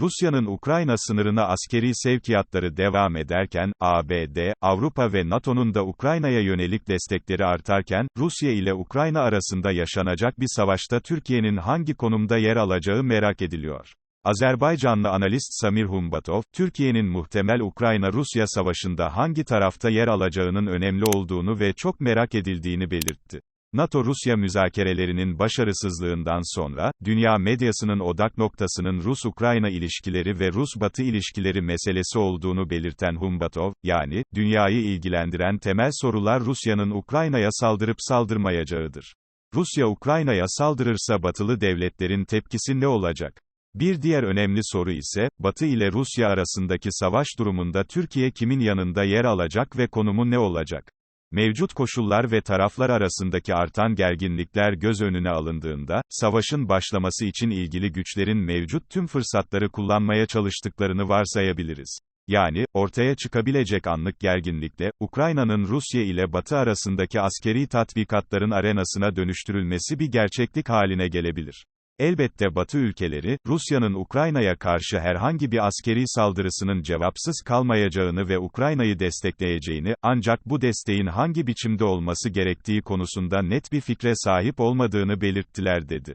Rusya'nın Ukrayna sınırına askeri sevkiyatları devam ederken, ABD, Avrupa ve NATO'nun da Ukrayna'ya yönelik destekleri artarken, Rusya ile Ukrayna arasında yaşanacak bir savaşta Türkiye'nin hangi konumda yer alacağı merak ediliyor. Azerbaycanlı analist Samir Humbatov, Türkiye'nin muhtemel Ukrayna-Rusya savaşında hangi tarafta yer alacağının önemli olduğunu ve çok merak edildiğini belirtti. NATO-Rusya müzakerelerinin başarısızlığından sonra, dünya medyasının odak noktasının Rus-Ukrayna ilişkileri ve Rus-Batı ilişkileri meselesi olduğunu belirten Humbatov, yani, dünyayı ilgilendiren temel sorular Rusya'nın Ukrayna'ya saldırıp saldırmayacağıdır. Rusya Ukrayna'ya saldırırsa batılı devletlerin tepkisi ne olacak? Bir diğer önemli soru ise, Batı ile Rusya arasındaki savaş durumunda Türkiye kimin yanında yer alacak ve konumu ne olacak? Mevcut koşullar ve taraflar arasındaki artan gerginlikler göz önüne alındığında, savaşın başlaması için ilgili güçlerin mevcut tüm fırsatları kullanmaya çalıştıklarını varsayabiliriz. Yani, ortaya çıkabilecek anlık gerginlikle, Ukrayna'nın Rusya ile Batı arasındaki askeri tatbikatların arenasına dönüştürülmesi bir gerçeklik haline gelebilir. Elbette Batı ülkeleri, Rusya'nın Ukrayna'ya karşı herhangi bir askeri saldırısının cevapsız kalmayacağını ve Ukrayna'yı destekleyeceğini, ancak bu desteğin hangi biçimde olması gerektiği konusunda net bir fikre sahip olmadığını belirttiler dedi.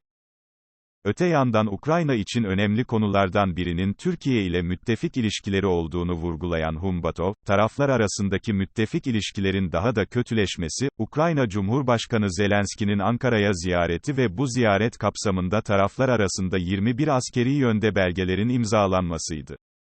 Öte yandan Ukrayna için önemli konulardan birinin Türkiye ile müttefik ilişkileri olduğunu vurgulayan Humbatov, taraflar arasındaki müttefik ilişkilerin daha da kötüleşmesi, Ukrayna Cumhurbaşkanı Zelenski'nin Ankara'ya ziyareti ve bu ziyaret kapsamında taraflar arasında 21 askeri yönde belgelerin imzalanmasıydı.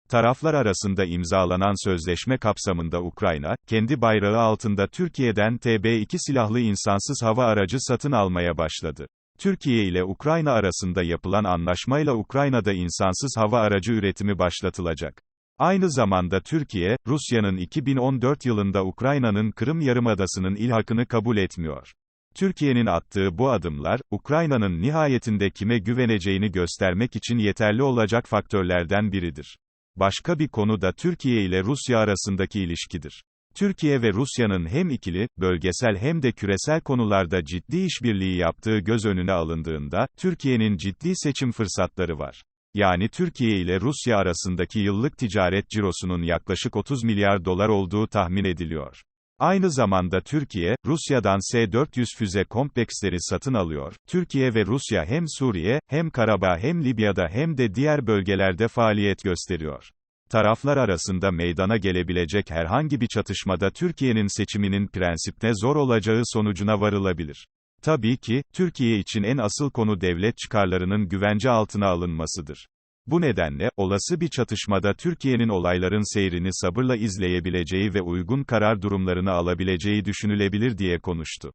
Taraflar arasında imzalanan sözleşme kapsamında Ukrayna, kendi bayrağı altında Türkiye'den TB2 silahlı insansız hava aracı satın almaya başladı. Türkiye ile Ukrayna arasında yapılan anlaşmayla Ukrayna'da insansız hava aracı üretimi başlatılacak. Aynı zamanda Türkiye, Rusya'nın 2014 yılında Ukrayna'nın Kırım Yarımadası'nın ilhakını kabul etmiyor. Türkiye'nin attığı bu adımlar, Ukrayna'nın nihayetinde kime güveneceğini göstermek için yeterli olacak faktörlerden biridir. Başka bir konu da Türkiye ile Rusya arasındaki ilişkidir. Türkiye ve Rusya'nın hem ikili, bölgesel hem de küresel konularda ciddi işbirliği yaptığı göz önüne alındığında, Türkiye'nin ciddi seçim fırsatları var. Yani Türkiye ile Rusya arasındaki yıllık ticaret cirosunun yaklaşık 30 milyar dolar olduğu tahmin ediliyor. Aynı zamanda Türkiye, Rusya'dan S-400 füze kompleksleri satın alıyor. Türkiye ve Rusya hem Suriye, hem Karabağ hem Libya'da hem de diğer bölgelerde faaliyet gösteriyor. Taraflar arasında meydana gelebilecek herhangi bir çatışmada Türkiye'nin seçiminin prensipte zor olacağı sonucuna varılabilir. Tabii ki, Türkiye için en asıl konu devlet çıkarlarının güvence altına alınmasıdır. Bu nedenle, olası bir çatışmada Türkiye'nin olayların seyrini sabırla izleyebileceği ve uygun karar durumlarını alabileceği düşünülebilir diye konuştu.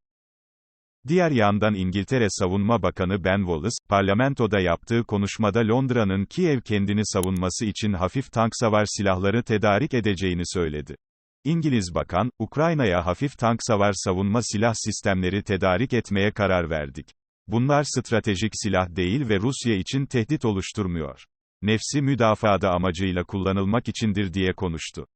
Diğer yandan İngiltere Savunma Bakanı Ben Wallace, parlamentoda yaptığı konuşmada Londra'nın Kiev kendini savunması için hafif tank savar silahları tedarik edeceğini söyledi. İngiliz bakan, Ukrayna'ya hafif tank savar savunma silah sistemleri tedarik etmeye karar verdik. Bunlar stratejik silah değil ve Rusya için tehdit oluşturmuyor. Nefsi müdafaada amacıyla kullanılmak içindir diye konuştu.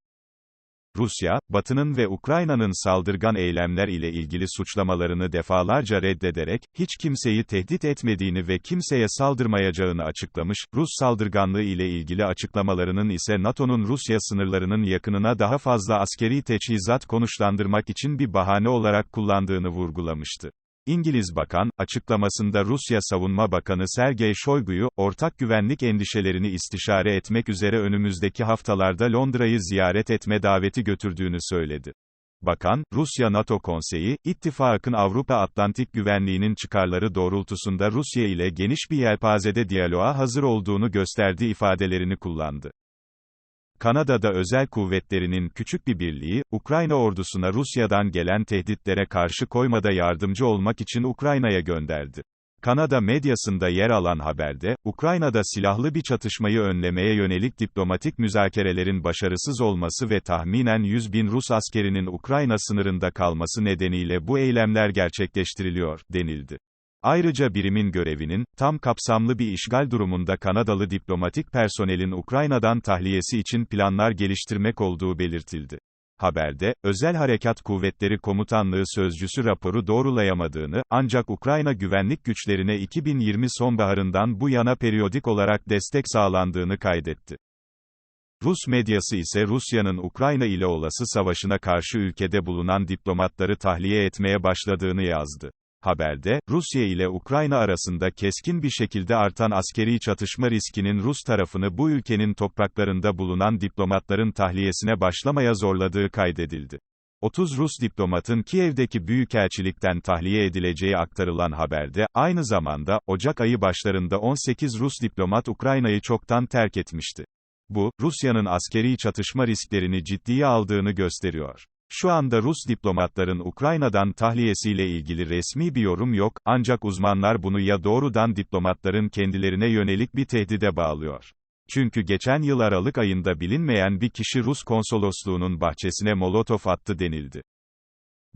Rusya, Batı'nın ve Ukrayna'nın saldırgan eylemler ile ilgili suçlamalarını defalarca reddederek, hiç kimseyi tehdit etmediğini ve kimseye saldırmayacağını açıklamış, Rus saldırganlığı ile ilgili açıklamalarının ise NATO'nun Rusya sınırlarının yakınına daha fazla askeri teçhizat konuşlandırmak için bir bahane olarak kullandığını vurgulamıştı. İngiliz bakan, açıklamasında Rusya Savunma Bakanı Sergey Shoigu'yu, ortak güvenlik endişelerini istişare etmek üzere önümüzdeki haftalarda Londra'yı ziyaret etme daveti götürdüğünü söyledi. Bakan, Rusya-NATO Konseyi, ittifakın Avrupa Atlantik güvenliğinin çıkarları doğrultusunda Rusya ile geniş bir yelpazede diyaloğa hazır olduğunu gösterdiği ifadelerini kullandı. Kanada'da özel kuvvetlerinin küçük bir birliği, Ukrayna ordusuna Rusya'dan gelen tehditlere karşı koymada yardımcı olmak için Ukrayna'ya gönderdi. Kanada medyasında yer alan haberde, Ukrayna'da silahlı bir çatışmayı önlemeye yönelik diplomatik müzakerelerin başarısız olması ve tahminen 100 bin Rus askerinin Ukrayna sınırında kalması nedeniyle bu eylemler gerçekleştiriliyor, denildi. Ayrıca birimin görevinin, tam kapsamlı bir işgal durumunda Kanadalı diplomatik personelin Ukrayna'dan tahliyesi için planlar geliştirmek olduğu belirtildi. Haberde, Özel Harekat Kuvvetleri Komutanlığı sözcüsü raporu doğrulayamadığını, ancak Ukrayna güvenlik güçlerine 2020 sonbaharından bu yana periyodik olarak destek sağlandığını kaydetti. Rus medyası ise Rusya'nın Ukrayna ile olası savaşına karşı ülkede bulunan diplomatları tahliye etmeye başladığını yazdı. Haberde, Rusya ile Ukrayna arasında keskin bir şekilde artan askeri çatışma riskinin Rus tarafını bu ülkenin topraklarında bulunan diplomatların tahliyesine başlamaya zorladığı kaydedildi. 30 Rus diplomatın Kiev'deki büyükelçilikten tahliye edileceği aktarılan haberde, aynı zamanda, Ocak ayı başlarında 18 Rus diplomat Ukrayna'yı çoktan terk etmişti. Bu, Rusya'nın askeri çatışma risklerini ciddiye aldığını gösteriyor. Şu anda Rus diplomatların Ukrayna'dan tahliyesiyle ilgili resmi bir yorum yok, ancak uzmanlar bunu ya doğrudan diplomatların kendilerine yönelik bir tehdide bağlıyor. Çünkü geçen yıl Aralık ayında bilinmeyen bir kişi Rus konsolosluğunun bahçesine molotof attı denildi.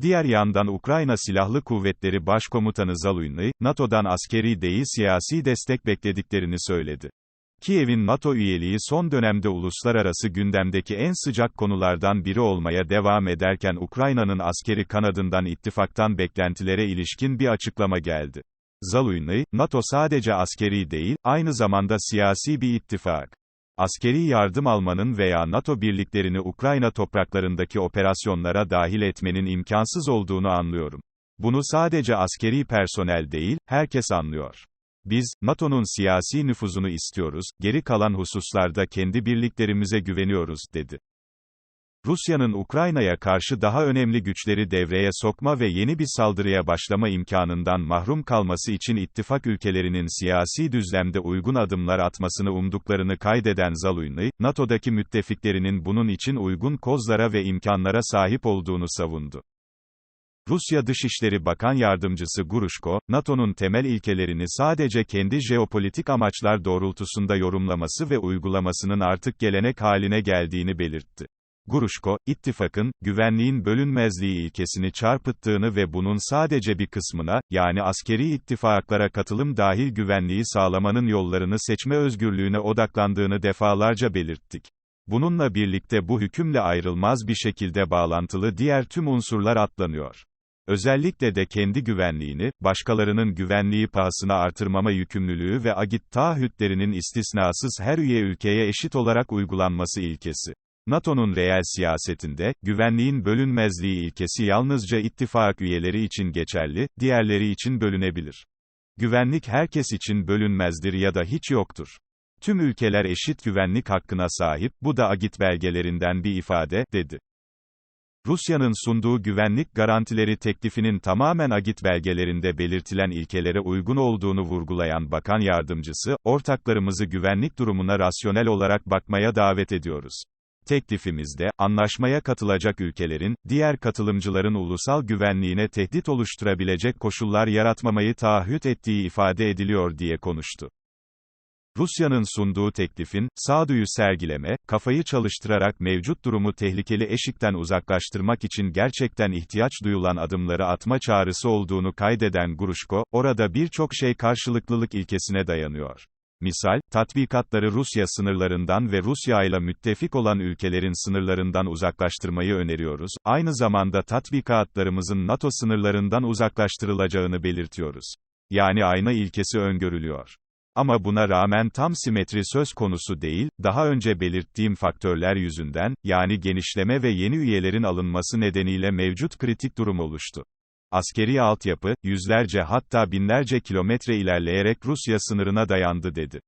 Diğer yandan Ukrayna Silahlı Kuvvetleri Başkomutanı Zaluyny, NATO'dan askeri değil siyasi destek beklediklerini söyledi. Kiev'in NATO üyeliği son dönemde uluslararası gündemdeki en sıcak konulardan biri olmaya devam ederken Ukrayna'nın askeri kanadından ittifaktan beklentilere ilişkin bir açıklama geldi. Zaluyny, NATO sadece askeri değil, aynı zamanda siyasi bir ittifak. Askeri yardım almanın veya NATO birliklerini Ukrayna topraklarındaki operasyonlara dahil etmenin imkansız olduğunu anlıyorum. Bunu sadece askeri personel değil, herkes anlıyor. Biz, NATO'nun siyasi nüfuzunu istiyoruz, geri kalan hususlarda kendi birliklerimize güveniyoruz, dedi. Rusya'nın Ukrayna'ya karşı daha önemli güçleri devreye sokma ve yeni bir saldırıya başlama imkanından mahrum kalması için ittifak ülkelerinin siyasi düzlemde uygun adımlar atmasını umduklarını kaydeden Zaluyny, NATO'daki müttefiklerinin bunun için uygun kozlara ve imkanlara sahip olduğunu savundu. Rusya Dışişleri Bakan Yardımcısı Gruşko, NATO'nun temel ilkelerini sadece kendi jeopolitik amaçlar doğrultusunda yorumlaması ve uygulamasının artık gelenek haline geldiğini belirtti. Gruşko, ittifakın, güvenliğin bölünmezliği ilkesini çarpıttığını ve bunun sadece bir kısmına, yani askeri ittifaklara katılım dahil güvenliği sağlamanın yollarını seçme özgürlüğüne odaklandığını defalarca belirttik. Bununla birlikte bu hükümle ayrılmaz bir şekilde bağlantılı diğer tüm unsurlar atlanıyor. Özellikle de kendi güvenliğini, başkalarının güvenliği pahasına artırmama yükümlülüğü ve agit taahhütlerinin istisnasız her üye ülkeye eşit olarak uygulanması ilkesi. NATO'nun reel siyasetinde, güvenliğin bölünmezliği ilkesi yalnızca ittifak üyeleri için geçerli, diğerleri için bölünebilir. Güvenlik herkes için bölünmezdir ya da hiç yoktur. Tüm ülkeler eşit güvenlik hakkına sahip, bu da agit belgelerinden bir ifade, dedi. Rusya'nın sunduğu güvenlik garantileri teklifinin tamamen agit belgelerinde belirtilen ilkelere uygun olduğunu vurgulayan bakan yardımcısı, ortaklarımızı güvenlik durumuna rasyonel olarak bakmaya davet ediyoruz. Teklifimizde, anlaşmaya katılacak ülkelerin, diğer katılımcıların ulusal güvenliğine tehdit oluşturabilecek koşullar yaratmamayı taahhüt ettiği ifade ediliyor diye konuştu. Rusya'nın sunduğu teklifin, sağduyu sergileme, kafayı çalıştırarak mevcut durumu tehlikeli eşikten uzaklaştırmak için gerçekten ihtiyaç duyulan adımları atma çağrısı olduğunu kaydeden Gruşko, orada birçok şey karşılıklılık ilkesine dayanıyor. Misal, tatbikatları Rusya sınırlarından ve Rusya ile müttefik olan ülkelerin sınırlarından uzaklaştırmayı öneriyoruz, aynı zamanda tatbikatlarımızın NATO sınırlarından uzaklaştırılacağını belirtiyoruz. Yani ayna ilkesi öngörülüyor. Ama buna rağmen tam simetri söz konusu değil, daha önce belirttiğim faktörler yüzünden, yani genişleme ve yeni üyelerin alınması nedeniyle mevcut kritik durum oluştu. Askeri altyapı, yüzlerce hatta binlerce kilometre ilerleyerek Rusya sınırına dayandı dedi.